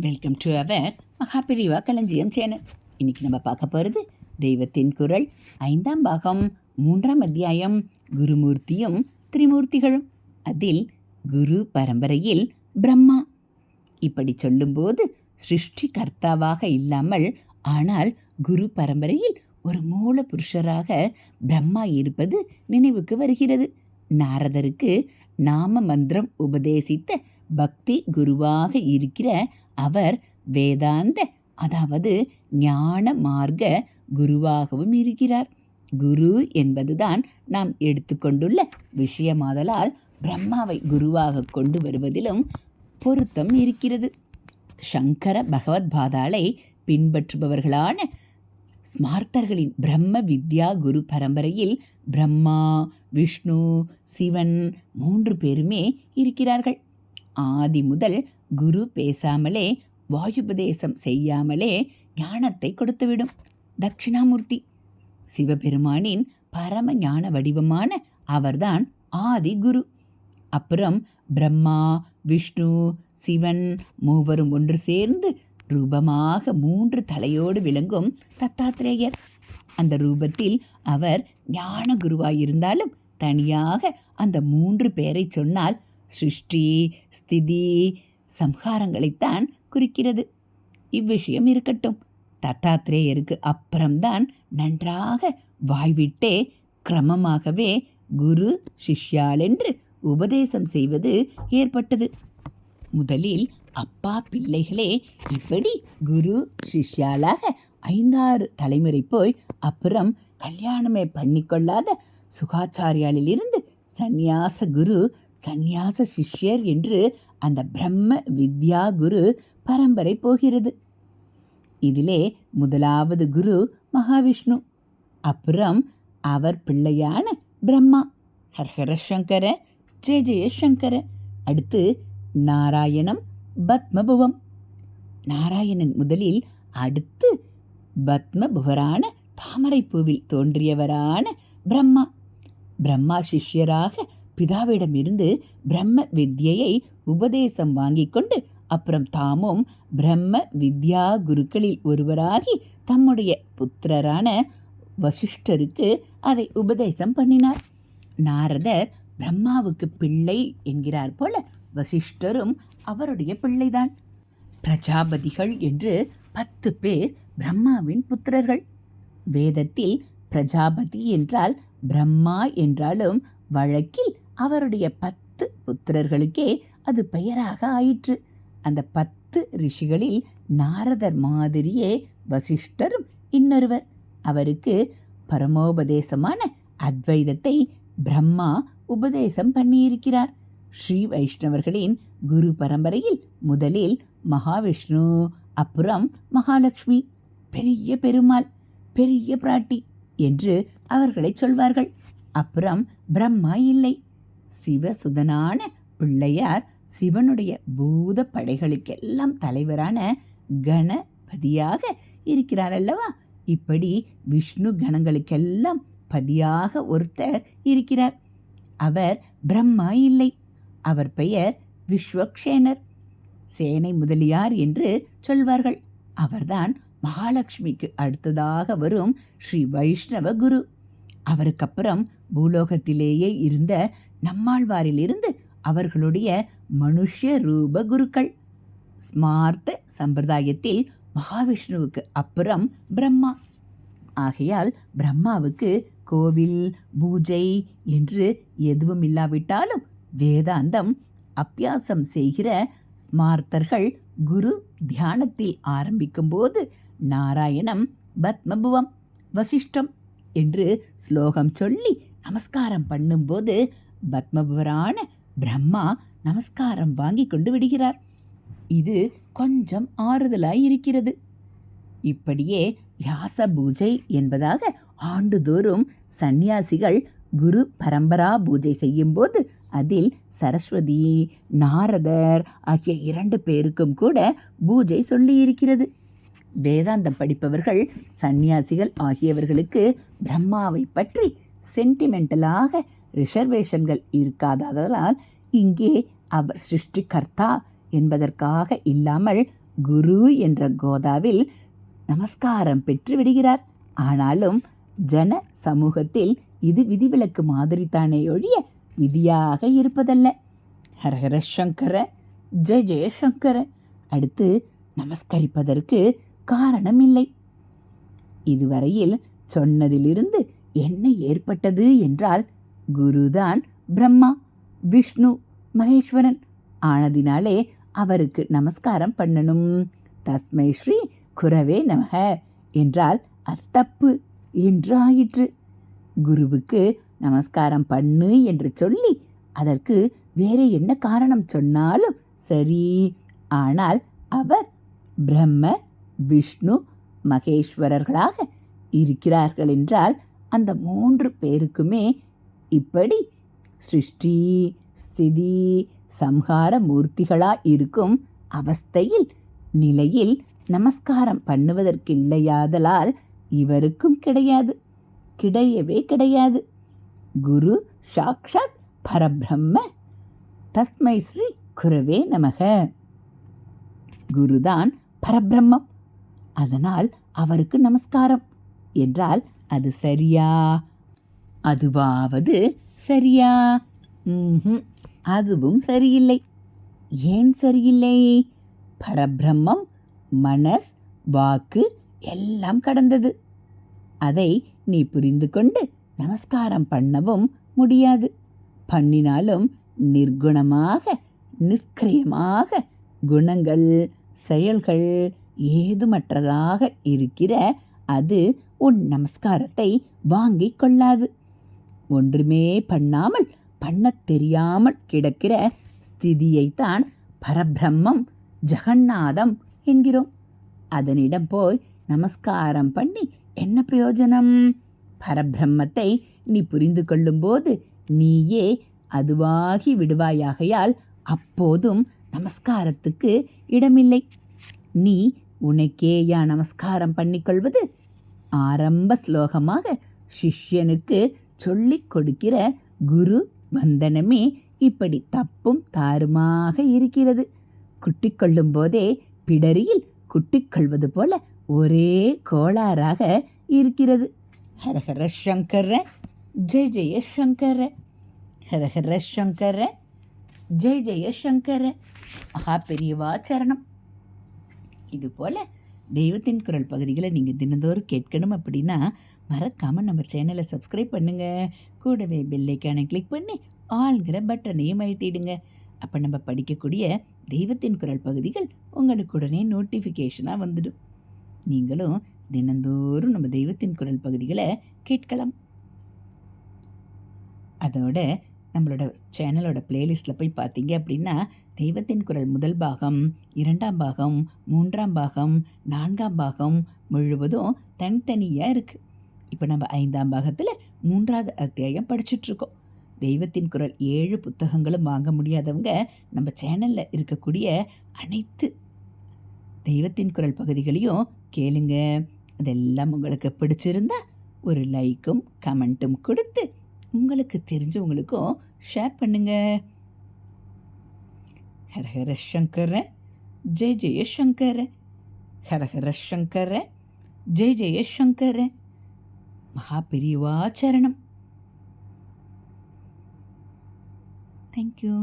Welcome to our Mahaperiyava களஞ்சியம் channel இன்னைக்கு நம்ம பார்க்க போகிறது தெய்வத்தின் குரல் ஐந்தாம் பாகம் மூன்றாம் அத்தியாயம் குருமூர்த்தியும் திரிமூர்த்திகளும். அதில் குரு பரம்பரையில் பிரம்மா. இப்படி சொல்லும்போது சிருஷ்டி கர்த்தாவாக இல்லாமல் ஆனால் குரு பரம்பரையில் ஒரு மூல புருஷராக பிரம்மா இருப்பது நினைவுக்கு வருகிறது. நாரதருக்கு நாம மந்திரம் உபதேசித்த பக்தி குருவாக இருக்கிற அவர் வேதாந்த அதாவது ஞான மார்க்க குருவாகவும் இருக்கிறார். குரு என்பதுதான் நாம் எடுத்துக்கொண்டுள்ள விஷயமாதலால் பிரம்மாவை குருவாக கொண்டு வருவதிலும் பொருத்தம் இருக்கிறது. சங்கர பகவத் பாதாளை பின்பற்றுபவர்களான ஸ்மார்த்தர்களின் பிரம்ம வித்யா குரு பரம்பரையில் பிரம்மா விஷ்ணு சிவன் மூன்று பேருமே இருக்கிறார்கள். ஆதி முதல் குரு பேசாமலே வாயுபதேசம் செய்யாமலே ஞானத்தை கொடுத்துவிடும். தட்சிணாமூர்த்தி. சிவபெருமானின் பரம ஞான வடிவமான அவர்தான் ஆதி குரு. அப்புறம் பிரம்மா விஷ்ணு சிவன் மூவரும் ஒன்று சேர்ந்து ரூபமாக மூன்று தலையோடு விளங்கும் தத்தாத்திரேயர் அந்த ரூபத்தில் அவர் ஞான குருவாயிருந்தாலும் தனியாக அந்த மூன்று பேரை சொன்னால் சிருஷ்டி ஸ்திதி சம்ஹாரங்களைத்தான் குறிக்கிறது. இவ்விஷயம் இருக்கட்டும். தத்தாத்திரேயருக்கு அப்புறம்தான் நன்றாக வாய்விட்டே கிரமமாகவே குரு சிஷ்யால் என்று உபதேசம் செய்வது ஏற்பட்டது. முதலில் அப்பா பிள்ளைகளே இப்படி குரு சிஷ்யாலாக ஐந்தாறு தலைமுறை போய் அப்புறம் கல்யாணமே பண்ணிக்கொள்ளாத சுகாச்சாரியாலிலிருந்து சந்நியாச குரு சந்நியாச சிஷ்யர் என்று அந்த பிரம்ம வித்யா குரு பரம்பரை போகிறது. இதிலே முதலாவது குரு மகாவிஷ்ணு. அப்புறம் அவர் பிள்ளையான பிரம்மா. ஹர்ஹர சங்கர ஜெய ஜெய சங்கர. அடுத்து நாராயணம் பத்மபுவம். நாராயணன் முதலில் அடுத்து பத்மபுவரான தாமரைப்பூவில் தோன்றியவரான பிரம்மா. பிரம்மா சிஷ்யராக பிதாவிடமிருந்து பிரம்ம வித்யையை உபதேசம் வாங்கி கொண்டு அப்புறம் தாமும் பிரம்ம வித்யா குருக்களில் ஒருவராகி தம்முடைய புத்திரரான வசிஷ்டருக்கு அதை உபதேசம் பண்ணினார். நாரதர் பிரம்மாவுக்கு பிள்ளை என்கிறார் போல வசிஷ்டரும் அவருடைய பிள்ளைதான். பிரஜாபதிகள் என்று பத்து பேர் பிரம்மாவின் புத்திரர்கள். வேதத்தில் பிரஜாபதி என்றால் பிரம்மா என்றாலும் வழக்கில் அவருடைய பத்து புத்திரர்களுக்கே அது பெயராக ஆயிற்று. அந்த பத்து ரிஷிகளில் நாரதர் மாதிரியே வசிஷ்டரும் இன்னொருவர். அவருக்கு பரமோபதேசமான அத்வைதத்தை பிரம்மா உபதேசம் பண்ணியிருக்கிறார். ஸ்ரீ வைஷ்ணவர்களின் குரு பரம்பரையில் முதலில் மகாவிஷ்ணு அப்புறம் மகாலட்சுமி பெரிய பெருமாள் பெரிய பிராட்டி என்று அவர்களை சொல்வார்கள். அப்புறம் பிரம்மா இல்லை. சிவசுதனான பிள்ளையார் சிவனுடைய பூத படைகளுக்கெல்லாம் தலைவரான கணபதியாக இருக்கிறார் அல்லவா இப்படி விஷ்ணு கணங்களுக்கெல்லாம் பதியாக ஒருத்தர் இருக்கிறார். அவர் பிரம்மா இல்லை. அவர் பெயர் விஸ்வக்ஷேனர். சேனை முதலியார் என்று சொல்வார்கள். அவர்தான் மகாலட்சுமிக்கு அடுத்ததாக வரும் ஸ்ரீ வைஷ்ணவ குரு. அவருக்கப்புறம் பூலோகத்திலேயே இருந்த நம்மாழ்வாரிலிருந்து அவர்களுடைய மனுஷ்ய ரூப குருக்கள். ஸ்மார்த்த சம்பிரதாயத்தில் மகாவிஷ்ணுவுக்கு அப்புறம் பிரம்மா. ஆகையால் பிரம்மாவுக்கு கோவில் பூஜை என்று எதுவும் இல்லாவிட்டாலும் வேதாந்தம் அப்பியாசம் செய்கிற ஸ்மார்த்தர்கள் குரு தியானத்தில் ஆரம்பிக்கும்போது நாராயணம் பத்மபுவம் வசிஷ்டம் என்று ஸ்லோகம் சொல்லி நமஸ்காரம் பண்ணும்போது பத்மபுவரான பிரம்மா நமஸ்காரம் வாங்கி கொண்டு விடுகிறார். இது கொஞ்சம் ஆறுதலாய் இருக்கிறது. இப்படியே வியாச பூஜை என்பதாக ஆண்டுதோறும் சந்நியாசிகள் குரு பரம்பரா பூஜை செய்யும்போது அதில் சரஸ்வதி நாரதர் ஆகிய இரண்டு பேருக்கும் கூட பூஜை சொல்லியிருக்கிறது. வேதாந்தம் படிப்பவர்கள் சந்நியாசிகள் ஆகியவர்களுக்கு பிரம்மாவை பற்றி சென்டிமெண்டலாக ரிசர்வேஷன்கள் இருக்காததால் இங்கே அவர் சிருஷ்டிகர்த்தா என்பதற்காக இல்லாமல் குரு என்ற கோதாவில் நமஸ்காரம் பெற்று விடுகிறார். ஆனாலும் ஜன சமூகத்தில் இது விதிவிலக்கு மாதிரி தானே ஒழிய விதியாக இருப்பதல்ல. ஹரஹர சங்கர ஜெய ஜெயசங்கர அடுத்து நமஸ்கரிப்பதற்கு காரணம் இல்லை இதுவரையில் சொன்னதிலிருந்து என்ன ஏற்பட்டது என்றால் குருதான் பிரம்மா விஷ்ணு மகேஸ்வரன். ஆனதினாலே அவருக்கு நமஸ்காரம் பண்ணணும். தஸ்மை ஸ்ரீ குரவே நமக. என்றால் அது தப்பு என்று ஆயிற்று குருவுக்கு நமஸ்காரம் பண்ணு என்று சொல்லி அதற்கு வேறு என்ன காரணம் சொன்னாலும் சரி. ஆனால் அவர் பிரம்ம விஷ்ணு மகேஸ்வரர்களாக இருக்கிறார்கள் என்றால் அந்த மூன்று பேருக்குமே இப்படி சிருஷ்டி ஸ்திதி சம்ஹார மூர்த்திகளாக இருக்கும் அவஸ்தையில் நிலையில் நமஸ்காரம் பண்ணுவதற்கில்லையாதலால் இவருக்கும் கிடையாது. கிடையவே கிடையாது. குரு சாக்ஷாத் பரபிரம்ம. தஸ்மை ஸ்ரீ குரவே நமக. குருதான் பரபிரம்மம். அதனால் அவருக்கு நமஸ்காரம். என்றால் அது சரியா? அதுவாவது சரியா? ம்ஹும், அதுவும் சரியில்லை. ஏன் சரியில்லை? பரபிரம்மம் மனஸ் வாக்கு எல்லாம் கடந்தது. அதை நீ புரிந்து கொண்டு நமஸ்காரம் பண்ணவும் முடியாது. பண்ணினாலும் நிர்குணமாக நிஷ்கிரியமாக குணங்கள் செயல்கள் ஏதுமற்றதாக இருக்கிற அது உன் நமஸ்காரத்தை வாங்கிக் கொள்ளாது. ஒன்றுமே பண்ணாமல் பண்ணத் தெரியாமல் கிடக்கிற ஸ்திதியைத்தான் பரபிரம்மம் ஜெகநாதம் என்கிறோம். அதனிடம் போய் நமஸ்காரம் பண்ணி என்ன பிரயோஜனம்? பரபிரம்மத்தை நீ புரிந்து கொள்ளும்போது நீயே அதுவாகி விடுவாயாகையால் அப்போதும் நமஸ்காரத்துக்கு இடமில்லை. நீ உனக்கேயா நமஸ்காரம் பண்ணிக்கொள்வது? ஆரம்ப ஸ்லோகமாக சிஷ்யனுக்கு சொல்லிக் கொடுக்கிற குரு வந்தனமே இப்படி தப்பும் தாருமாக இருக்கிறது. குட்டிக்கொள்ளும் போதே பிடரியில் குட்டிக்கொள்வது போல ஒரே கோளாறாக இருக்கிறது. ஹரஹர சங்கர ஜெய ஜெய சங்கர. ஹரஹர சங்கர ஜெய ஜெய சங்கர. மகா பெரியவா சரணம். இதுபோல் தெய்வத்தின் குரல் பகுதிகளை நீங்கள் தினந்தோறும் கேட்கணும் அப்படின்னா மறக்காமல் நம்ம சேனலை சப்ஸ்கிரைப் பண்ணுங்கள் கூடவே பெல்லைக்கான கிளிக் பண்ணி ஆள்கிற பட்டனையும் அழுத்திடுங்க. அப்போ நம்ம படிக்கக்கூடிய தெய்வத்தின் குரல் பகுதிகள் உங்களுக்கு உடனே நோட்டிஃபிகேஷனாக வந்துடும். நீங்களும் தினந்தோறும் நம்ம தெய்வத்தின் குரல் பகுதிகளை கேட்கலாம். அதோட நம்மளோட சேனலோட பிளேலிஸ்ட்டில் போய் பார்த்தீங்க அப்படின்னா தெய்வத்தின் குரல் முதல் பாகம் இரண்டாம் பாகம் மூன்றாம் பாகம் நான்காம் பாகம் முழுவதும் தனித்தனியாக இருக்குது இப்போ நம்ம ஐந்தாம் பாகத்தில் மூன்றாவது அத்தியாயம் படிச்சுட்ருக்கோம். தெய்வத்தின் குரல் ஏழு புத்தகங்களும் வாங்க முடியாதவங்க நம்ம சேனலில் இருக்கக்கூடிய அனைத்து தெய்வத்தின் குரல் பகுதிகளையும் கேளுங்க. அதெல்லாம் உங்களுக்கு பிடிச்சிருந்தா ஒரு லைக்கும் கமெண்ட்டும் கொடுத்து உங்களுக்கு தெரிஞ்சவங்களுக்கும் ஷேர் பண்ணுங்க. ஹரஹர சங்கர ஜெய ஜெயசங்கர ஹரஹர சங்கர ஜெய ஜெயசங்கர மகா பெரியவாச்சரணம் தேங்க்யூ